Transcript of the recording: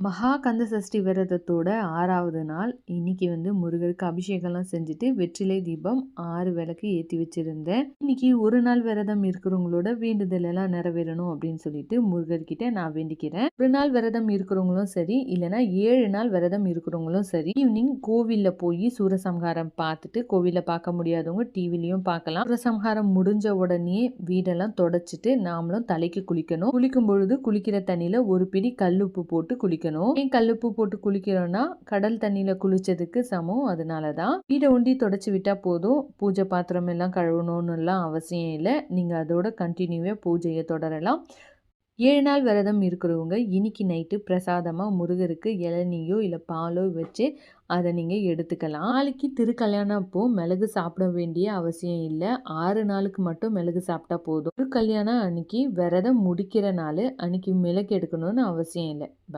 மகா கந்த சஷ்டி விரதத்தோட ஆறாவது நாள் இன்னைக்கு வந்து முருகருக்கு அபிஷேகம்லாம் செஞ்சுட்டு வெற்றிலை தீபம் ஆறு விளக்கு ஏற்றி வச்சுருந்தேன். இன்னைக்கு ஒரு நாள் விரதம் இருக்கிறவங்களோட வேண்டுதல் எல்லாம் நிறைவேறணும் அப்படின்னு சொல்லிட்டு முருகர்கிட்ட நான் வேண்டிக்கிறேன். ஒரு நாள் விரதம் இருக்கிறவங்களும் சரி இல்லைன்னா ஏழு நாள் விரதம் இருக்கிறவங்களும் சரி ஈவினிங் கோவிலில் போய் சூரசம்ஹாரம் பார்த்துட்டு கோவிலில் பார்க்க முடியாதவங்க டிவிலையும் பார்க்கலாம். சூரசம்ஹாரம் முடிஞ்ச உடனே வீடெல்லாம் தொடச்சிட்டு நாமளும் தலைக்கு குளிக்கணும். குளிக்கும் பொழுது குளிக்கிற தண்ணியில் ஒரு பிடி கல்லுப்பு போட்டு குளிக்கணும். குளிக்கணும். ஏன் கல்லுப்பு போட்டு குளிக்கிறோன்னா கடல் தண்ணியில குளிச்சதுக்கு சமம். அதனால தான் வீடை ஒண்டி தொடச்சி விட்டா போதும். பூஜை பாத்திரம் எல்லாம் கழுவணும்னு எல்லாம் அவசியம் இல்லை. நீங்க அதோட கண்டினியூவாக பூஜையை தொடரலாம். ஏழு நாள் விரதம் இருக்கிறவங்க இன்னைக்கு நைட்டு பிரசாதமாக முருகருக்கு இளநியோ இல்லை பாலோ வச்சு அதை நீங்கள் எடுத்துக்கலாம். நாளைக்கு திருக்கல்யாணம் அப்போ மிளகு சாப்பிட வேண்டிய அவசியம் இல்லை. ஆறு நாளுக்கு மட்டும் மிளகு சாப்பிட்டா போதும். ஒரு கல்யாணம் அன்னைக்கு விரதம் முடிக்கிற நாள் அன்னைக்கு மிளகு எடுக்கணும்னு அவசியம் இல்லை.